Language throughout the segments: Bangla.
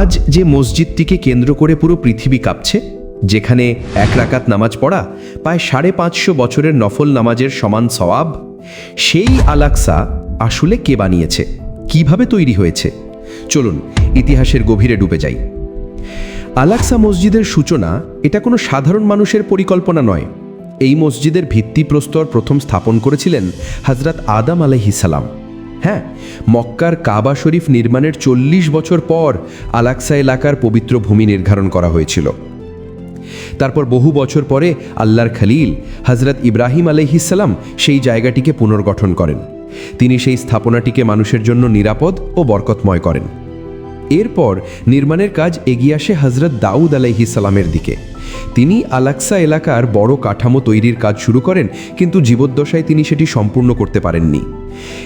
আজ যে মসজিদটিকে কেন্দ্র করে পুরো পৃথিবী কাঁপছে, যেখানে এক রাকাত নামাজ পড়া, প্রায় সাড়ে পাঁচশো বছরের নফল নামাজের সমান সওয়াব, সেই আলাক্সা আসলে কে বানিয়েছে? কীভাবে তৈরি হয়েছে? চলুন, ইতিহাসের গভীরে ডুবে যাই। আলাক্সা মসজিদের সূচনা এটা কোনো সাধারণ মানুষের পরিকল্পনা নয়। এই মসজিদের ভিত্তিপ্রস্তর প্রথম স্থাপন করেছিলেন হজরত আদম আলাইহিসালাম হ্যাঁ মক্কার কাবা শরীফ নির্মাণের চল্লিশ বছর পর আলাক্সা এলাকার পবিত্র ভূমি নির্ধারণ করা হয়েছিল। তারপর বহু বছর পরে আল্লাহর খালিল হজরত ইব্রাহিম আলহিসাল্লাম সেই জায়গাটিকে পুনর্গঠন করেন। তিনি সেই স্থাপনাটিকে মানুষের জন্য নিরাপদ ও বরকতময় করেন। এরপর নির্মাণের কাজ এগিয়ে আসে হজরত দাউদ আলাইহিসালামের দিকে। তিনি আলাক্সা এলাকার বড় কাঠামো তৈরির কাজ শুরু করেন, কিন্তু জীবদ্দশায় তিনি সেটি সম্পূর্ণ করতে পারেননি।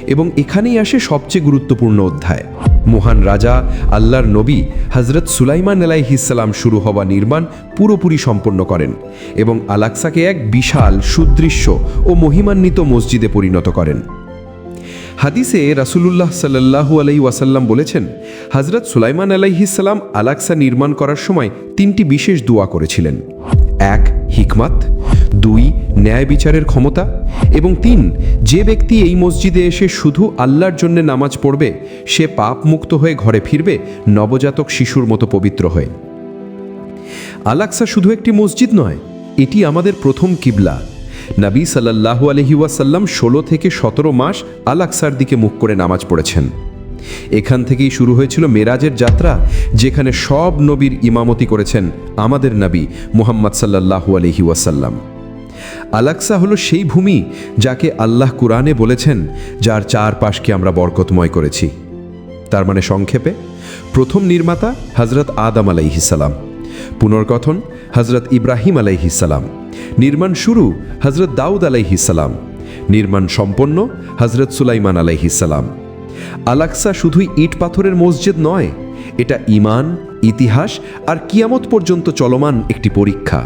এবং এখানেই আসে সবচেয়ে গুরুত্বপূর্ণ অধ্যায়। মহান রাজা, আল্লাহর নবী হজরত সুলাইমান আলাইহিসাল্লাম শুরু হওয়া নির্মাণ পুরোপুরি সম্পন্ন করেন এবং আলাক্সাকে এক বিশাল, সুদৃশ্য ও মহিমান্বিত মসজিদে পরিণত করেন। হাদিসে রাসুলুল্লাহ সাল্লাহু আলাই ওয়াসাল্লাম বলেছেন হজরত সুলাইমান আলাইহিসাল্লাম আলাক্সা নির্মাণ করার সময় তিনটি বিশেষ দোয়া করেছিলেন। এক, হিকমাত দুই, ন্যায় বিচারের ক্ষমতা এবং তিন, যে ব্যক্তি এই মসজিদে এসে শুধু আল্লাহর জন্য নামাজ পড়বে, সে পাপ মুক্ত হয়ে ঘরে ফিরবে, নবজাতক শিশুর মতো পবিত্র হয়ে। আলাক্সা শুধু একটি মসজিদ নয়, এটি আমাদের প্রথম কিবলা। নবী সাল্লাহু আলহি ওয়াসাল্লাম ষোলো থেকে সতেরো মাস আলাক্সার দিকে মুখ করে নামাজ পড়েছেন। এখান থেকেই শুরু হয়েছিল মেরাজের যাত্রা, যেখানে সব নবীর ইমামতি করেছেন আমাদের নবী মুহাম্মদ সাল্লাহু আলহি ওয়াসাল্লাম। আলাক্সা হলো সেই ভূমি যাকে আল্লাহ কুরআনে বলেছেন, যার চারপাশকে আমরা বরকতময় করেছি। তার মানে সংক্ষেপে, প্রথম নির্মাতা হজরত আদম আলাইহিসাল্লাম পুনর্গঠন হজরত ইব্রাহিম আলাইহিসাল্লাম নির্মাণ শুরু হজরত দাউদ আলাইহিসাল্লাম নির্মাণ সম্পন্ন হজরত সুলাইমান আলাইহিসাল্লাম আলাক্সা শুধুই ইট পাথরের মসজিদ নয়, এটা ইমান ইতিহাস আর কিয়ামত পর্যন্ত চলমান একটি পরীক্ষা।